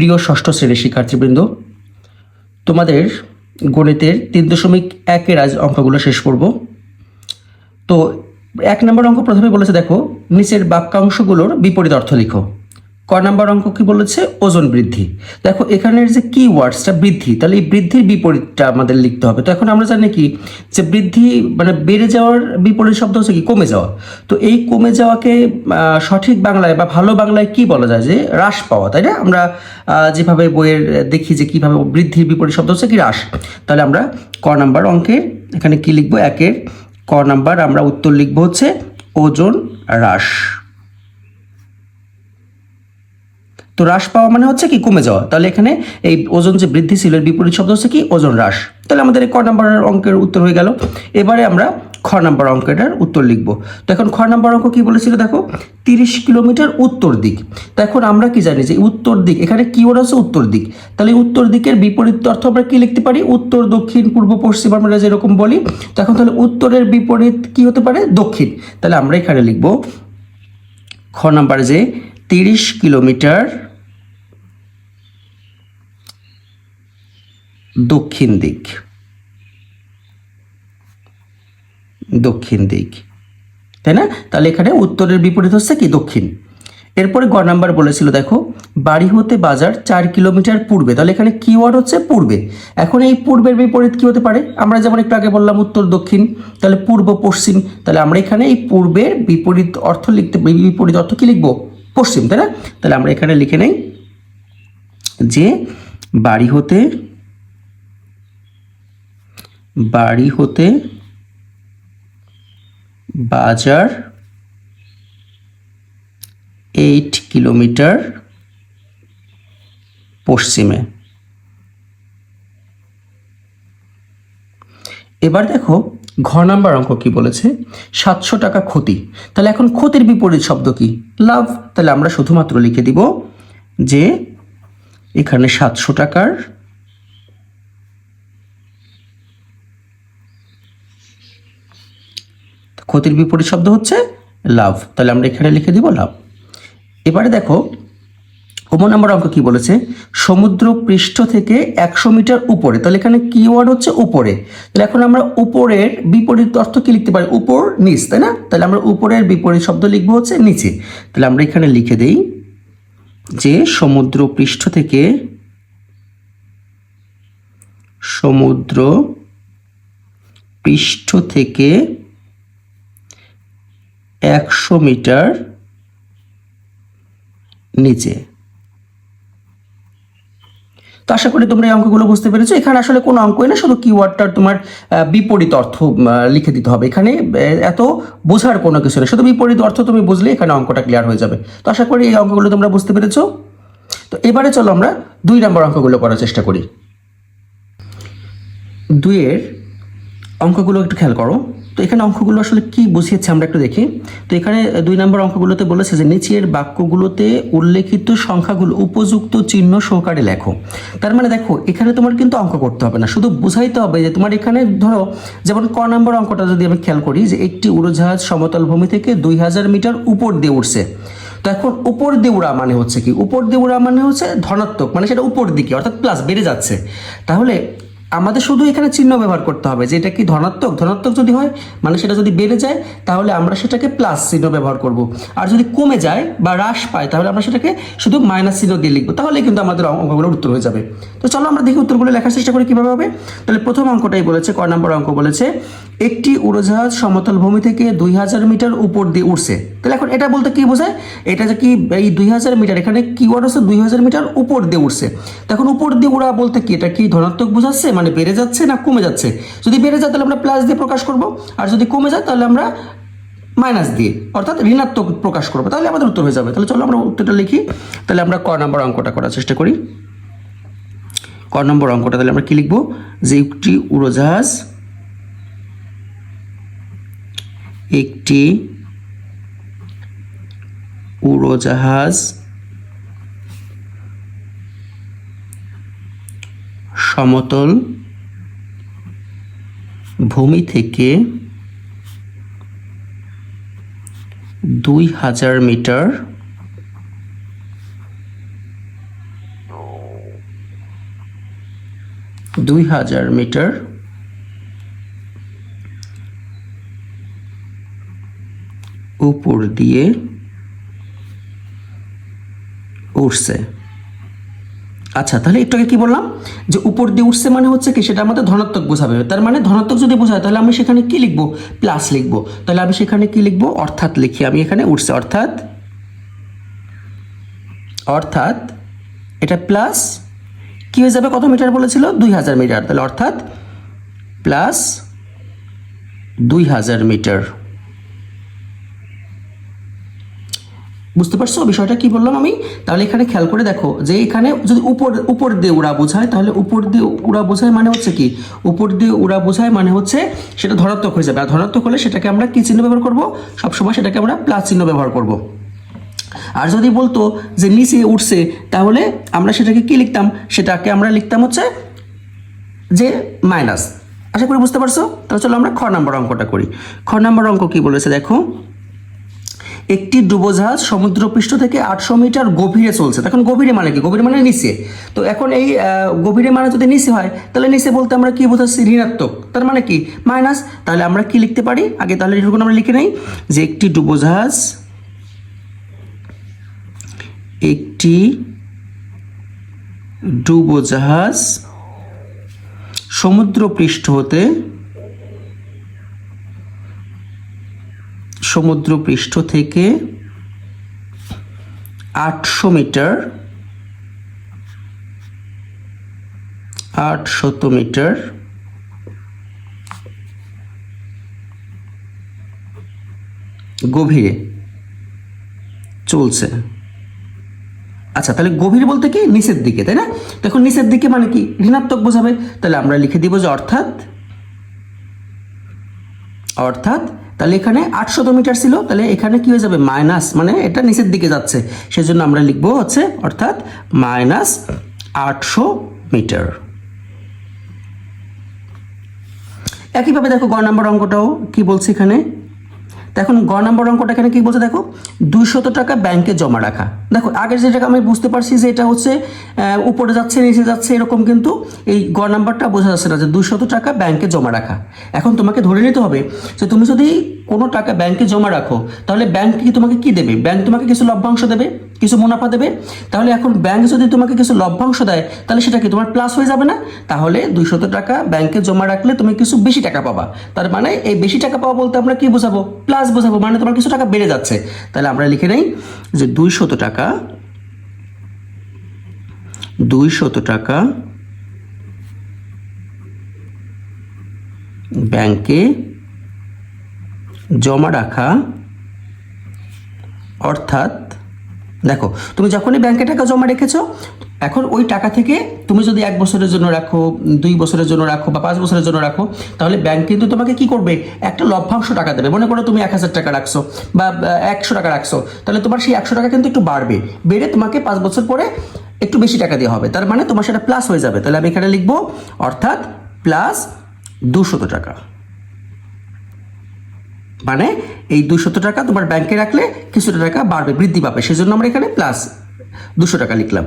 প্রিয় ষষ্ঠ শ্রেণির শিক্ষার্থীবৃন্দ, তোমাদের গণিতের তিন দশমিক একের আজ অঙ্কগুলো শেষ করব। তো এক নম্বর অঙ্ক প্রথমে বলেছে দেখো, নিচের বাক্যাংশগুলোর বিপরীত অর্থ লিখো। ক নম্বর অঙ্ক কি বলেছে? ওজন বৃদ্ধি। দেখো, এখানের যে কি ওয়ার্ডসটা বৃদ্ধি, তাহলে এই বৃদ্ধির বিপরীতটা আমাদের লিখতে হবে। তো এখন আমরা জানি কি? যে বৃদ্ধি মানে বেড়ে যাওয়ার বিপরীত শব্দ হচ্ছে কি? কমে যাওয়া। তো এই কমে যাওয়াকে সঠিক বাংলায় বা ভালো বাংলায় কি বলা যায়? যে হ্রাস পাওয়া, তাই না? আমরা যেভাবে বইয়ের দেখি যে কীভাবে বৃদ্ধির বিপরীত শব্দ হচ্ছে কি? হ্রাস। তাহলে আমরা ক নাম্বার অঙ্কের এখানে কি লিখব? একের ক নাম্বার আমরা উত্তর লিখব হচ্ছে ওজন হ্রাস। তো হ্রাস পাওয়া মানে হচ্ছে কি কমে যাওয়া। তাহলে এখানে এই ওজন যে বৃদ্ধি ছিল, এর বিপরীত শব্দ হচ্ছে কি ওজন হ্রাস। তাহলে আমাদের এই ক নাম্বারের অঙ্কের উত্তর হয়ে গেল। এবারে আমরা খ নাম্বার অঙ্কটার উত্তর লিখব। তো এখন খ নাম্বার অঙ্ক কি বলেছিল দেখো? তিরিশ কিলোমিটার উত্তর দিক। তো এখন আমরা কি জানি যে উত্তর দিক, এখানে কি ওরা হচ্ছে উত্তর দিক। তাহলে উত্তর দিকের বিপরীত অর্থ আমরা কি লিখতে পারি? উত্তর, দক্ষিণ, পূর্ব, পশ্চিম আমরা যেরকম বলি। তো এখন তাহলে উত্তরের বিপরীত কি হতে পারে? দক্ষিণ। তাহলে আমরা এখানে লিখব খ নাম্বার যে তিরিশ কিলোমিটার দক্ষিণ দিক। দক্ষিণ দিক। তাই না? তাহলে এখানে উত্তরের বিপরীত হচ্ছে কি? দক্ষিণ। এরপরে গ নাম্বার বলেছিল, দেখো বাড়ি হতে বাজার চার কিলোমিটার পূর্বে। তাহলে এখানে কিওয়ার্ড হচ্ছে পূর্বে। এখন এই পূর্বের বিপরীত কি হতে পারে? আমরা যেমন একটু আগে বললাম উত্তর, দক্ষিণ, তাহলে পূর্ব, পশ্চিম। তাহলে আমরা এখানে এই পূর্বের বিপরীত অর্থ লিখতে, বিপরীত অর্থ কি লিখব? পশ্চিম, তাই না? তাহলে আমরা এখানে লিখে নেই যে বাড়ি হতে বাড়ি হতে বাজার এইট কিলোমিটার পশ্চিমে। এবার দেখো ঘ নাম্বার অঙ্ক কি বলেছে? সাতশো টাকা ক্ষতি। তাহলে এখন ক্ষতির বিপরীত শব্দ কি? লাভ। তাহলে আমরা শুধুমাত্র লিখে দিব যে এখানে সাতশো টাকার ক্ষতির বিপরীত শব্দ হচ্ছে লাভ। তাহলে আমরা এখানে লিখে দিব লাভ। এবারে দেখো ওমন নাম্বার অঙ্ক কি বলেছে? সমুদ্র পৃষ্ঠ থেকে একশো মিটার উপরে। তাহলে এখানে কিওয়ার্ড হচ্ছে উপরে। তাহলে এখন আমরা উপরের বিপরীত অর্থ কি লিখতে পারি? উপর, নিচ, তাই না? তাহলে আমরা উপরের বিপরীত শব্দ লিখব হচ্ছে নিচে। তাহলে আমরা এখানে লিখে দেই যে সমুদ্র পৃষ্ঠ থেকে সমুদ্র পৃষ্ঠ থেকে একশো মিটার নিচে। তো আশা করি তোমরা এই অঙ্কগুলো বুঝতে পেরেছ। এখানে আসলে কোনো অঙ্কই না, শুধু কিওয়ার্ডটার তোমার বিপরীত অর্থ লিখে দিতে হবে। এখানে এত বোঝার কোনো কিছু নেই। শুধু বিপরীত অর্থ তুমি বুঝলে এখানে অঙ্কটা ক্লিয়ার হয়ে যাবে। তো আশা করি এই অঙ্কগুলো তোমরা বুঝতে পেরেছ। তো এবারে চলো আমরা দুই নম্বর অঙ্কগুলো করার চেষ্টা করি। দুইয়ের অঙ্কগুলো একটু খেয়াল করো। তো এখানে অঙ্কগুলো আসলে কি বুঝিয়েছে আমরা একটু দেখি। তো এখানে দুই নম্বর অঙ্কগুলোতে বলেছে যে নিচের বাক্যগুলোতে উল্লেখিত সংখ্যাগুলো উপযুক্ত চিহ্ন সহকারে লেখো। তার মানে দেখো, এখানে তোমার কিন্তু অঙ্ক করতে হবে না। শুধু বুঝাইতে হবে যে তোমার এখানে ধরো, যেমন ক নম্বর অঙ্কটা যদি আমি খেয়াল করি যে একটি উড়োজাহাজ সমতল ভূমি থেকে দুই হাজার মিটার উপর দিয়ে উঠছে তো এখন উপর দিয়ে উড়া মানে হচ্ছে কি? উপর দিয়ে উড়া মানে হচ্ছে ধনাত্মক মানে সেটা উপর দিকে, অর্থাৎ প্লাস বেড়ে যাচ্ছে। তাহলে আমাদের শুধু এখানে চিহ্ন ব্যবহার করতে হবে, যে এটা কি ধনাত্মক? ধনাত্মক যদি হয় মানে সেটা যদি বেড়ে যায়, তাহলে আমরা সেটাকে প্লাস চিহ্ন ব্যবহার করব। আর যদি কমে যায় বা হ্রাস পায়, তাহলে আমরা সেটাকে শুধু মাইনাস চিহ্ন দিয়ে লিখব। তাহলে কিন্তু আমাদের অঙ্কগুলোর উত্তর হয়ে যাবে। তো চলো আমরা দেখি উত্তরগুলো লেখার চেষ্টা করি কীভাবে হবে। তাহলে প্রথম অঙ্কটাই বলেছে, ক নম্বর অঙ্ক বলেছে, একটি উড়োজাহাজ সমতল ভূমি থেকে দুই হাজার মিটার উপর দিয়ে উঠছে তাহলে এখন এটা বলতে কি বোঝায়? এটা যে কি এই দুই হাজার মিটার, এখানে কিওয়ার্ড হচ্ছে দুই হাজার মিটার উপর দিয়ে উঠছে তখন উপর দিয়ে উড়া বলতে কি? এটা কি ধনাত্মক বোঝাচ্ছে? মানে বেড়ে যাচ্ছে না কমে যাচ্ছে? যদি বেড়ে যায় তাহলে আমরা প্লাস দিয়ে প্রকাশ করব, আর যদি কমে যায় তাহলে আমরা মাইনাস দিয়ে, অর্থাৎ ঋণাত্মক প্রকাশ করব। তাহলে আমাদের উত্তর হয়ে যাবে। তাহলে চলো আমরা উত্তরটা লিখি। তাহলে আমরা ক নম্বর অঙ্কটা করার চেষ্টা করি। ক নম্বর অঙ্কটা, তাহলে আমরা কি লিখব? যে একটি উড়োজাহাজ একটি উড়োজাহাজ সমতল ভূমি থেকে দুই হাজার মিটার দুই হাজার মিটার উপর দিয়ে উঠছে আচ্ছা তাহলে একটু আগে কি বললাম? যে উপর দিয়ে উঠছে মানে হচ্ছে কি সেটা আমাদের ধনাত্মক বোঝাবে। তার মানে ধনাত্মক যদি বোঝায়, তাহলে আমি সেখানে কি লিখব? প্লাস লিখব। তাহলে আমি সেখানে কি লিখব? অর্থাৎ লিখি। আমি এখানে উঠছে, অর্থাৎ অর্থাৎ, এটা প্লাস, কি হয়ে যাবে? কত মিটার বলেছিল? দুই হাজার মিটার। তাহলে অর্থাৎ, প্লাস দুই হাজার মিটার। বুঝতে পারছ? বিষয়টা কি বললাম আমি? তাহলে এখানে খেয়াল করে দেখো যে এখানে যদি উপর উপর দিয়ে উড়া বোঝায়, তাহলে উপর দিয়ে উড়া বোঝায় মানে হচ্ছে কি? উপর দিয়ে উড়া বোঝায় মানে হচ্ছে সেটা ধনাত্মক হয়ে যাবে। আর ধনাত্মক হলে সেটাকে আমরা কি চিহ্ন ব্যবহার করব? সবসময় সেটাকে আমরা প্লাস চিহ্ন ব্যবহার করব। আর যদি বলতো যে নিচে উঠছে, তাহলে আমরা সেটাকে কি লিখতাম? সেটাকে আমরা লিখতাম হচ্ছে যে মাইনাস আশা করি বুঝতে পারছ? তাহলে চলো আমরা খ নাম্বার অঙ্কটা করি। খ নাম্বার অঙ্ক কি বলেছে দেখো? একটি ডুবোজাহাজ সমুদ্রপৃষ্ঠ থেকে আটশো মিটার গভীরে চলছে। তখন গভীরে মানে কি? গভীরে মানে নিচে। তো এখন এই গভীরে মানে যদি নিচে হয়, তাহলে নিচে বলতে আমরা কি বোঝাচ্ছি? ঋণাত্মক। তার মানে কি? মাইনাস, তাহলে আমরা কি লিখতে পারি? আগে তাহলে এটুকু আমরা লিখে নেই যে একটি ডুবোজাহাজ একটি ডুবোজাহাজ সমুদ্রপৃষ্ঠ হতে সমুদ্রপৃষ্ঠ থেকে আটশো মিটার, আটশত মিটার, গভীরে চলছে। আচ্ছা তাহলে গভীর বলতে কি? নিচের দিকে, তাই না? তখন নিচের দিকে মানে কি? ঋণাত্মক বোঝাবে। তাহলে আমরা লিখে দিব যে অর্থাৎ অর্থাৎ তাহলে এখানে আটশত মিটার ছিল, তাহলে এখানে কি হয়ে যাবে? মাইনাস মানে এটা নিচের দিকে যাচ্ছে। সেজন্য আমরা লিখব হচ্ছে, অর্থাৎ মাইনাস আটশো মিটার। একইভাবে দেখো গ নম্বর অঙ্কটাও কি বলছে এখানে? এখন গ নম্বর অঙ্কটা এখানে কী বলছে দেখো? দুইশত টাকা ব্যাংকে জমা রাখা। দেখো আগের যেটাকে আমি বুঝতে পারছি যে এটা হচ্ছে উপরে যাচ্ছে, নিচে যাচ্ছে, এরকম কিন্তু এই গ নাম্বারটা বোঝা যাচ্ছে না যে দুইশত টাকা ব্যাংকে জমা রাখা। এখন তোমাকে ধরে নিতে হবে যে তুমি যদি কোনো টাকা ব্যাংকে জমা রাখো, তাহলে ব্যাংক কি তোমাকে কি দেবে? ব্যাংক তোমাকে কিছু লভ্যাংশ দেবে? কিছু মুনাফা দেবে? তাহলে এখন ব্যাংক যদি তোমাকে কিছু লভ্যাংশ দেয়, তাহলে সেটা কি তোমার প্লাস হয়ে যাবে না? তাহলে দুইশত টাকা ব্যাংকে জমা রাখলে তুমি কিছু বেশি টাকা পাবা। তার মানে এই বেশি টাকা পাওয়া বলতে আমরা কি বোঝাবো? প্লাস বোঝাবো মানে তোমার কিছু টাকা বেড়ে যাচ্ছে। তাহলে আমরা লিখে নেই যে দুইশত টাকা দুইশত টাকা ব্যাংকে জমা রাখা, অর্থাৎ, দেখো, তুমি যখনই ব্যাংকে টাকা জমা রেখেছো, এখন ওই টাকা থেকে তুমি যদি এক বছরের জন্য রাখো, দুই বছরের জন্য রাখো বা পাঁচ বছরের জন্য রাখো, তাহলে ব্যাংক কিন্তু তোমাকে কি করবে? একটা লভ্যাংশ টাকা দেবে। মনে করো তুমি এক হাজার টাকা রাখছো বা একশো টাকা রাখছো, তাহলে তোমার সেই একশো টাকা কিন্তু একটু বাড়বে। বেড়ে তোমাকে পাঁচ বছর পরে একটু বেশি টাকা দেওয়া হবে। তার মানে তোমার সেটা প্লাস হয়ে যাবে। তাহলে আমি এখানে লিখব, অর্থাৎ প্লাস দুশত টাকা। মানে এই দুশত টাকা তোমার ব্যাংকে রাখলে কিছুটা টাকা বাড়বে, বৃদ্ধি পাবে। সেই জন্য আমরা এখানে প্লাস দুশো টাকা লিখলাম।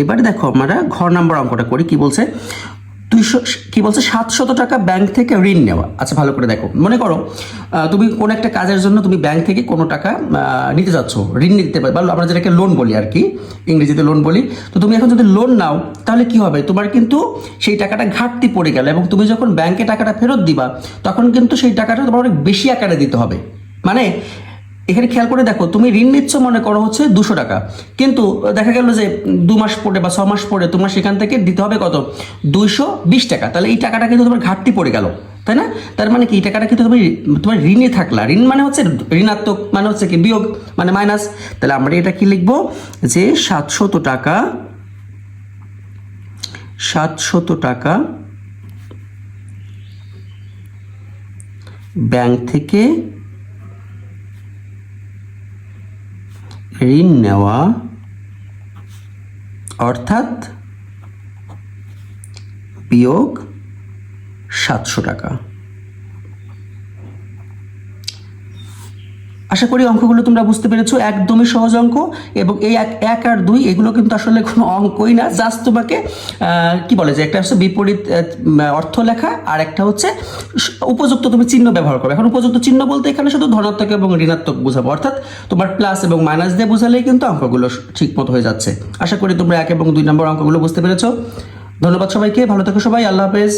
এবারে দেখো আমরা ঘর নাম্বার অঙ্কটা করি, কি বলছে? দুইশো কি বলছে? সাতশত টাকা ব্যাংক থেকে ঋণ নেওয়া। আচ্ছা ভালো করে দেখো। মনে করো তুমি কোনো একটা কাজের জন্য তুমি ব্যাংক থেকে কোনো টাকা নিতে যাচ্ছ, ঋণ নিতে পারবে বা আমরা যেটাকে লোন বলি আর কি, ইংরেজিতে লোন বলি, তো তুমি এখন যদি লোন নাও, তাহলে কি হবে? তোমার কিন্তু সেই টাকাটা ঘাটতি পড়ে গেল এবং তুমি যখন ব্যাংকে টাকাটা ফেরত দিবা, তখন কিন্তু সেই টাকাটা তোমার অনেক বেশি আকারে দিতে হবে। মানে এখানে খেয়াল করে দেখো, তুমি ঋণ নিচ্ছ মনে করো হচ্ছে দুশো টাকা। কিন্তু দেখা গেল যে দু মাস পরে বা ছ মাস পরে তোমার সেখান থেকে দিতে হবে কত? দুইশো বিশ টাকা। তাহলে এই টাকাটা কিন্তু তোমার ঘাটতি পড়ে গেল, তাই না? তার মানে কি? এই টাকাটা কিন্তু তুমি তোমার ঋণে থাকলা। ঋণ মানে হচ্ছে ঋণাত্মক মানে হচ্ছে কি বিয়োগ মানে মাইনাস। তাহলে আমরা এটা কি লিখব? যে সাতশত টাকা সাতশত টাকা ব্যাংক থেকে ঋণ নেওয়া অর্থাৎ বিয়োগ সাতশো টাকা। আশা করি অঙ্কগুলো তোমরা বুঝতে পেরেছ, একদমই সহজ অঙ্ক এবং এই এক আর দুই, এগুলো কিন্তু আসলে কোনো অঙ্কই না, জাস্ট তোমাকে কি বলে যে একটা হচ্ছে বিপরীত অর্থ লেখা আর একটা হচ্ছে উপযুক্ত তুমি চিহ্ন ব্যবহার করো। এখন উপযুক্ত চিহ্ন বলতে এখানে শুধু ধনাত্মক এবং ঋণাত্মক বোঝাবো, অর্থাৎ তোমার প্লাস এবং মাইনাস দিয়ে বোঝালেই কিন্তু অঙ্কগুলো ঠিক মতো হয়ে যাচ্ছে। আশা করি তোমরা এক এবং দুই নম্বর অঙ্কগুলো বুঝতে পেরেছ। ধন্যবাদ সবাইকে, ভালো থেকো সবাই, আল্লাহ হাফেজ।